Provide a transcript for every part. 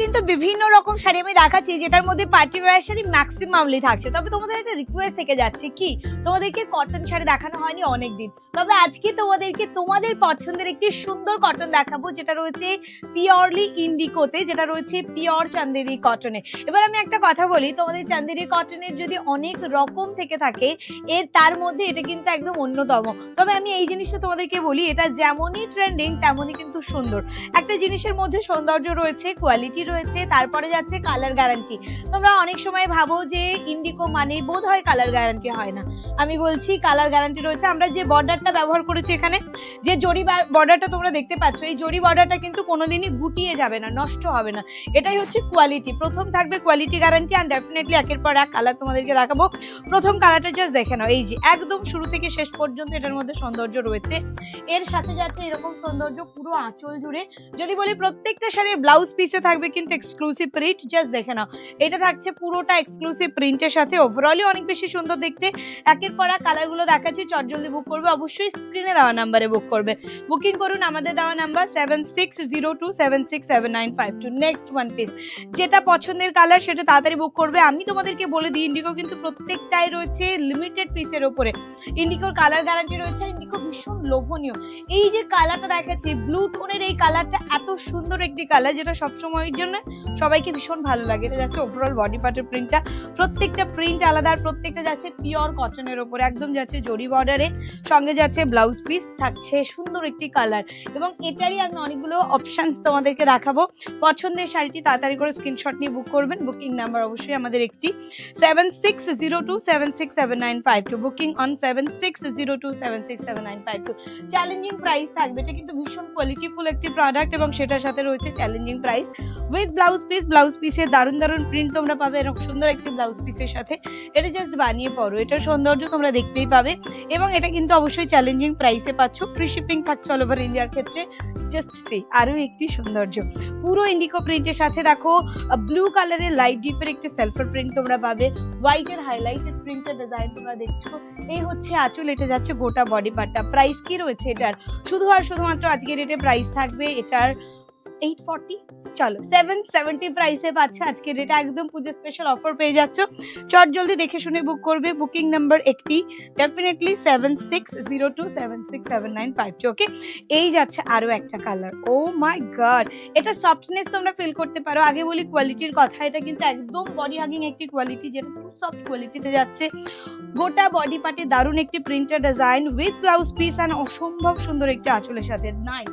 কিন্তু বিভিন্ন রকম শাড়ি আমি দেখাচ্ছি, যেটার মধ্যে পার্টি ওয়্যার শাড়ি ম্যাক্সিমামলি থাকছে। তবে তোমাদের একটা রিকোয়েস্ট থেকে যাচ্ছে, কি? তোমাদেরকে কটন শাড়ি দেখানো হয়নি অনেক দিন তবে আজকে তোমাদেরকে তোমাদের পছন্দের একটি সুন্দর কটন দেখাবো, যেটা রয়েছে পিওরলি ইন্ডিকোতে যেটা রয়েছে পিওর চান্দেরি কটনে এবার আমি একটা কথা বলি, তোমাদের চান্দেরি কটনের যদি অনেক রকম থেকে থাকে, এর তার মধ্যে এটা কিন্তু একদম অন্যতম। তবে আমি এই জিনিসটা তোমাদেরকে বলি, এটা যেমনই ট্রেন্ডিং তেমনই কিন্তু সুন্দর। একটা জিনিসের মধ্যে সৌন্দর্য রয়েছে কোয়ালিটি রয়েছে, তারপরে যাচ্ছে কালার গ্যারান্টি তোমরা অনেক সময় ভাবো যে ইন্ডিকো মানে বোধ হয় কালার গ্যারান্টি হয় না। আমি বলছি কালার গ্যারান্টি রয়েছে। আমরা যে বর্ডারটা ব্যবহার করেছি এখানে, যে জরি বর্ডারটা তোমরা দেখতে পাচ্ছ, এই জরি বর্ডারটা কিন্তু কোনোদিনই গুটিয়ে যাবে না, নষ্ট হবে না। এটাই হচ্ছে কোয়ালিটি প্রথম থাকবে কোয়ালিটি গ্যারান্টি আর ডেফিনেটলি একের পর এক কালার তোমাদেরকে দেখাবো। প্রথম কালারটা জাস্ট দেখে নাও। এই যে, একদম শুরু থেকে শেষ পর্যন্ত এটার মধ্যে সৌন্দর্য রয়েছে। এর সাথে যাচ্ছে এরকম সৌন্দর্য পুরো আঁচল জুড়ে। যদি বলি প্রত্যেকটা শাড়ির ব্লাউজ পিসে থাকবে কিন্তু এক্সক্লুসিভ প্রিন্ট জাস্ট দেখে নাও। এটা থাকছে পুরোটা এক্সক্লুসিভ প্রিন্টের সাথে। ওভারঅলি অনেক বেশি সুন্দর দেখতে। একের পর এক কালারগুলো দেখাচ্ছি চট জলদি বুক করবে। অবশ্যই স্ক্রিনে দেওয়া নাম্বারে বুক করবে। বুকিং করুন, আমাদের দেওয়া number seven six zero two seven six seven nine five two next one piece যেটা পছন্দের কালার সেটা তাড়াতাড়ি বুক করবে। আমি তোমাদেরকে বলে দিই ইন্ডিগো কিন্তু প্রত্যেকটাই রয়েছে লিমিটেড পিসের ওপরে। ইন্ডিগোর কালার গ্যারান্টি রয়েছে ইন্ডিগো ভীষণ লোভনীয়। এই যে কালারটা দেখাচ্ছি ব্লু টোনের এই কালারটা এত সুন্দর একটি কালার যেটা সবসময়ের জন্য সবাইকে ভীষণ ভালো লাগে। এটা যাচ্ছে ওভারঅল বডি পার্টের প্রিন্টটা প্রত্যেকটা প্রিন্ট আলাদা আর প্রত্যেকটা যাচ্ছে পিওর কটনের ওপরে। একদম যাচ্ছে জরি বর্ডারে সঙ্গে যাচ্ছে ব্লাউজ পিস থাকছে সুন্দর একটি কালার এবং এটারই আমি অনেকগুলো অপশনস তোমাদেরকে দেখাবো। পছন্দের শাড়িটি তাড়াতাড়ি করে স্ক্রিনশট নিয়ে বুক করবেন। বুকিং নাম্বার অবশ্যই আমাদের একটি seven six zero two seven six seven nine five two booking on seven six zero two seven six seven challenging price থাকবে। এটা কিন্তু ভীষণ একটি প্রোডাক্ট এবং সেটার সাথে রয়েছে challenging price with blouse piece blouse পিসের দারুণ দারুণ প্রিন্ট তোমরা পাবে। এরকম সুন্দর একটি ব্লাউজ পিসের সাথে। এটা জাস্ট বানিয়ে পড়ো এটার সৌন্দর্য তোমরা দেখতেই পাবে। এবং এটা কিন্তু অবশ্যই চ্যালেঞ্জিং প্রাইসে পাচ্ছ। ফ্রি শিপিং থাকছে অল ওভার ইন্ডিয়ার ক্ষেত্রে। জাস্ট সি আরও একটি সৌন্দর্য। পুরো ইন্ডিকো প্রিন্টের সাথে দেখো ব্লু কালারের লাইট ডিপের একটি সেলফার প্রিন্ট তোমরা পাবে। হোয়াইটের হাইলাইটেড প্রিন্টের ডিজাইন তোমরা দেখছ। এই হচ্ছে আঁচল। এটা যাচ্ছে গোটা বডি পার্টটা প্রাইস কি রয়েছে এটার? শুধু আর শুধুমাত্র আজকের ডেটে প্রাইস থাকবে এটার এইট ফর্টি চলো সেভেন সেভেন্টি প্রাইসে পাচ্ছ আজকের রেটে একদম পুজো স্পেশাল অফার পেয়ে যাচ্ছ। চট জলদি দেখে শুনে বুক করবে। বুকিং নাম্বার একটি। Definitely seven six zero two seven six seven nine five two okay এই যাচ্ছে আরও একটা কালার ও মাই গড এটা সফটনেস তোমরা ফিল করতে পারো। আগে বলি কোয়ালিটির কথা। এটা কিন্তু একদম বডি হাগিং একটি কোয়ালিটি যেটা খুব সফট কোয়ালিটিতে যাচ্ছে। গোটা বডি পার্টে দারুণ একটি printer design with blouse piece and অসম্ভব সুন্দর একটি আঁচলের সাথে। নাইস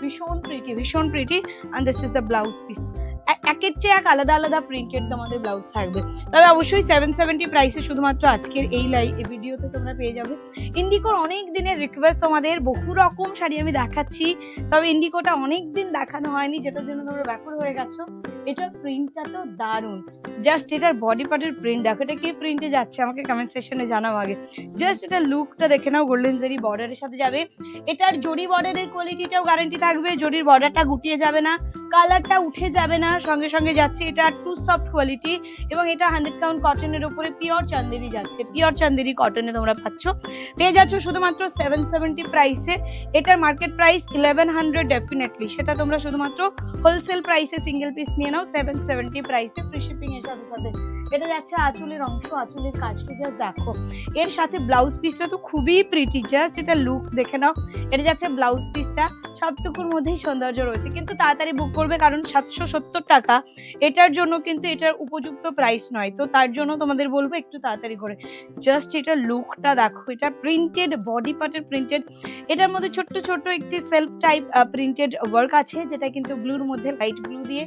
ভীষণ প্রিটি ভীষণ pretty and this is the blouse piece একের চেয়ে এক আলাদা আলাদা প্রিন্টেড তোমাদের ব্লাউজ থাকবে। তবে অবশ্যই সেভেন সেভেন্টি প্রাইসে শুধুমাত্র আজকের এই লাই এই ভিডিওতে তোমরা পেয়ে যাবে। ইন্ডিকোর অনেক দিনের রিকোয়েস্ট তোমাদের, বহু রকম শাড়ি আমি দেখাচ্ছি, তবে ইন্ডিকোটা অনেক দিন দেখানো হয়নি, যেটার জন্য তোমরা ব্যাপার হয়ে গেছো। এটার প্রিন্টটা তো দারুণ। জাস্ট এটার বডি পার্টের প্রিন্ট দেখো এটা কি প্রিন্টে যাচ্ছে, আমাকে কমেন্ট সেকশনে জানাও আগে। জাস্ট এটা লুকটা দেখে নাও গোল্ডেন জেরি বর্ডারের সাথে যাবে। এটার জরি বর্ডারের কোয়ালিটিটাও গ্যারান্টি থাকবে জরির বর্ডারটা গুটিয়ে যাবে না। কালারটা উঠে যাবে না। সঙ্গে সঙ্গে যাচ্ছে এটা টু সফট কোয়ালিটি এবং এটা হান্ড্রেড কাউন্ট কটনের উপরে পিওর চান্দেরি যাচ্ছে। পিওর চান্দেরি কটনে তোমরা পাচ্ছ। পেয়ে যাচ্ছ শুধুমাত্র সেভেন সেভেন্টি প্রাইসে এটার market price eleven hundred definitely সেটা তোমরা শুধুমাত্র হোলসেল প্রাইসে সিঙ্গেল পিস নিয়ে নাও। সেভেন সেভেন্টি প্রাইসে ফ্রি শিপিং এর সাথে সাথে। এটা যাচ্ছে আঁচলের অংশ, আঁচলের কাজটা জাস্ট দেখো। এর সাথে ব্লাউজ পিসটা তো খুবই প্রিটি জাস্ট এটা লুক দেখে নাও। এটা যাচ্ছে ব্লাউজ পিসটা সবটুকুর মধ্যেই সৌন্দর্য রয়েছে। কিন্তু তাড়াতাড়ি বুক করবে কারণ সাতশো সত্তর টাকা, এটার জন্য কিন্তু এটার উপযুক্ত প্রাইস নয়। তো তার জন্য তোমাদের বলব একটু তাড়াতাড়ি করে। জাস্ট এটা লুকটা দেখো, এটা প্রিন্টেড বডি পার্টের প্রিন্টেড এটার মধ্যে ছোট্ট ছোট্ট একটি সেলফ টাইপ প্রিন্টেড ওয়ার্ক আছে, যেটা কিন্তু ব্লুর মধ্যে লাইট ব্লু দিয়ে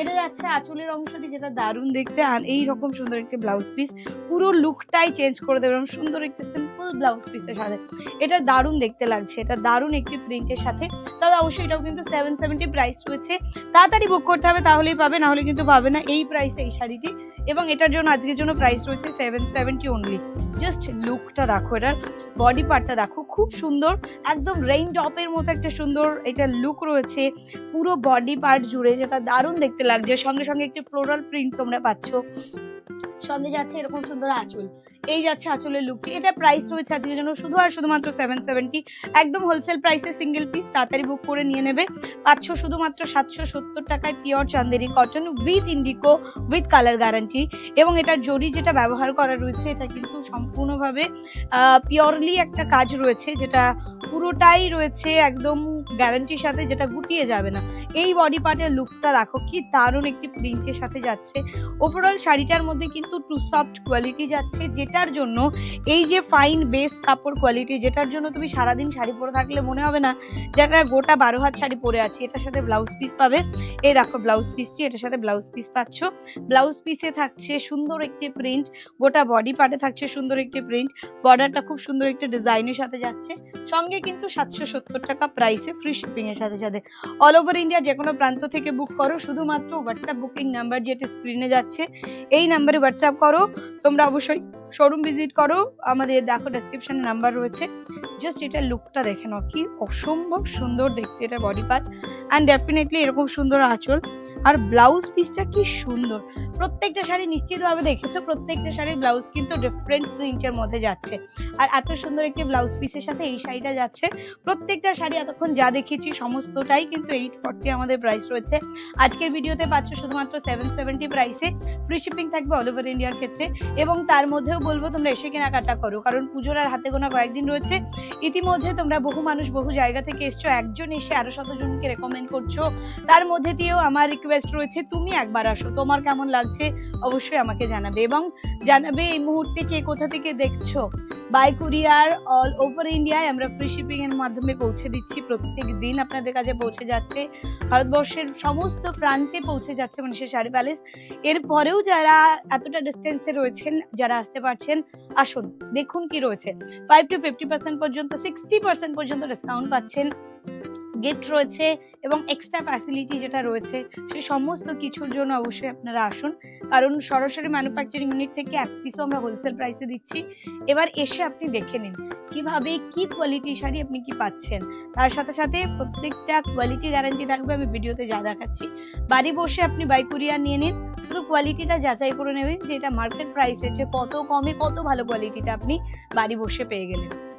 এটা যাচ্ছে আঁচলের অংশটি যেটা দারুণ দেখতে, আর এই রকম সুন্দর একটি ব্লাউজ পিস পুরো লুকটাই চেঞ্জ করে দেবে এবং সুন্দর একটি সিম্পল ব্লাউজ পিসের সাথে। এটা দারুণ দেখতে লাগছে, এটা দারুণ একটি প্রিন্টের সাথে। তবে অবশ্যই এটাও কিন্তু সেভেন সেভেন্টি প্রাইস রয়েছে। তাড়াতাড়ি বুক করতে হবে, তাহলেই পাবে না হলে কিন্তু পাবে না এই প্রাইসে এই শাড়িটি। এবং এটার জন্য আজকের জন্য প্রাইস রয়েছে সেভেন সেভেন্টি অনলি জাস্ট লুকটা দেখো, এটার বডি পার্টটা দেখো, খুব সুন্দর, একদম রেইন টপের মতো একটা সুন্দর এটা লুক রয়েছে। পুরো বডি পার্ট জুড়ে যেটা দারুণ দেখতে লাগছে। সঙ্গে সঙ্গে একটি ফ্লোরাল প্রিন্ট তোমরা পাচ্ছ। সঙ্গে যাচ্ছে এরকম সুন্দর আঁচল। এই যাচ্ছে আঁচলের লুকটি এটা প্রাইস রয়েছে আজকের জন্য শুধু আর শুধুমাত্র সেভেন সেভেন্টি একদম হোলসেল প্রাইসে সিঙ্গেল পিস তাড়াতাড়ি বুক করে নিয়ে নেবে। পাঁচশো শুধুমাত্র সাতশো সত্তর টাকায় pure Chanderi cotton with indigo with colour guarantee এবং এটার জরি যেটা ব্যবহার করা রয়েছে, এটা কিন্তু সম্পূর্ণভাবে পিওরলি একটা কাজ রয়েছে, যেটা পুরোটাই রয়েছে একদম গ্যারান্টির সাথে, যেটা গুটিয়ে যাবে না। এই বডি পার্টের লুকটা দেখো, কি দারুণ একটি প্রিন্টের সাথে যাচ্ছে। ওভারঅল শাড়িটার মধ্যে কিন্তু টু সফট কোয়ালিটি যাচ্ছে, যেটার জন্য এই যে ফাইন বেস কাপড় কোয়ালিটি যেটার জন্য তুমি সারাদিন শাড়ি পরে থাকলে মনে হবে না যেটা গোটা বারো হাত শাড়ি পরে আছি। এটার সাথে ব্লাউজ পিস পাবে। এই দেখো ব্লাউজ পিসটি এটার সাথে ব্লাউজ পিস পাচ্ছ। ব্লাউজ পিসে থাকছে সুন্দর একটি প্রিন্ট গোটা বডি পার্টে থাকছে সুন্দর একটি প্রিন্ট বর্ডারটা খুব সুন্দর একটি ডিজাইনের সাথে যাচ্ছে। সঙ্গে কিন্তু সাতশো সত্তর টাকা প্রাইসে ফ্রি শিপিং এর সাথে সাথে। অল ওভার ইন্ডিয়া যে কোনো প্রান্ত থেকে বুক করো, শুধুমাত্র হোয়াটসঅ্যাপ বুকিং নাম্বার যেটা স্ক্রিনে যাচ্ছে, এই নাম্বারে হোয়াটসঅ্যাপ করো। তোমরা অবশ্যই শোরুম ভিজিট করো, আমাদের দেখো ডেসক্রিপশানে নাম্বার রয়েছে। জাস্ট এটা লুকটা দেখে নাও, কি অসম্ভব সুন্দর দেখতে এটা বডি পার্ট অ্যান্ড ডেফিনেটলি এরকম সুন্দর আঁচল। আর ব্লাউজ পিসটা কি সুন্দর। প্রত্যেকটা শাড়ি নিশ্চিতভাবে দেখেছ, প্রত্যেকটা শাড়ির ব্লাউজ কিন্তু ডিফারেন্ট প্রিন্টের মধ্যে যাচ্ছে। আর এত সুন্দর একটি ব্লাউজ পিসের সাথে এই শাড়িটা যাচ্ছে। প্রত্যেকটা শাড়ি এতক্ষণ যা দেখেছি সমস্তটাই কিন্তু এইট ফর্টি আমাদের প্রাইস রয়েছে। আজকের ভিডিওতে পাচ্ছ শুধুমাত্র সেভেন সেভেন্টি প্রাইসে ফ্রি শিপিং থাকবে অল ওভার ইন্ডিয়ার ক্ষেত্রে। এবং তার মধ্যেও বলব তোমরা এসে কেনাকাটা করো। কারণ পুজোর আর হাতে গোনা কয়েকদিন রয়েছে। ইতিমধ্যে তোমরা বহু মানুষ বহু জায়গা থেকে এসছো। একজন এসে আরও শতজনকে রেকমেন্ড করছ। তার মধ্যে দিয়েও আমার রিকোয়েস্ট রয়েছে, তুমি একবার আসো। তোমার কেমন লাগছে অবশ্যই আমাকে জানাবে এবং জানাবে এই মুহূর্তে কে কোথা থেকে দেখছ। বাই কুরিয়ার অল ওভার ইন্ডিয়ায় আমরা ফ্রি শিপিং এর মাধ্যমে পৌঁছে দিচ্ছি। প্রত্যেক দিন আপনাদের কাছে পৌঁছে যাচ্ছে। ভারতবর্ষের সমস্ত প্রান্তে পৌঁছে যাচ্ছে মনীষের শাড়ি প্যালেস এরপরেও যারা এতটা ডিস্টেন্সে রয়েছেন, যারা আসতে পারছেন, আসুন, দেখুন কি রয়েছে। ফাইভ টু ফিফটি পার্সেন্ট পর্যন্ত সিক্সটি পার্সেন্ট পর্যন্ত ডিসকাউন্ট পাচ্ছেন। গিফট রয়েছে এবং এক্সট্রা ফ্যাসিলিটি যেটা রয়েছে সেই সমস্ত কিছুর জন্য অবশ্যই আপনারা আসুন। কারণ সরাসরি ম্যানুফ্যাকচারিং ইউনিট থেকে এক পিসও আমরা হোলসেল প্রাইসে দিচ্ছি। এবার এসে আপনি দেখে নিন কীভাবে, কি কোয়ালিটি শাড়ি আপনি কি পাচ্ছেন। তার সাথে সাথে প্রত্যেকটা কোয়ালিটি গ্যারান্টি থাকবে, আমি ভিডিওতে যা দেখাচ্ছি। বাড়ি বসে আপনি বাই কুরিয়ার নিয়ে নিন, শুধু কোয়ালিটিটা যাচাই করে নেবেন যে এটা মার্কেট প্রাইসের যে কত কমে কত ভালো কোয়ালিটিটা আপনি বাড়ি বসে পেয়ে গেলেন।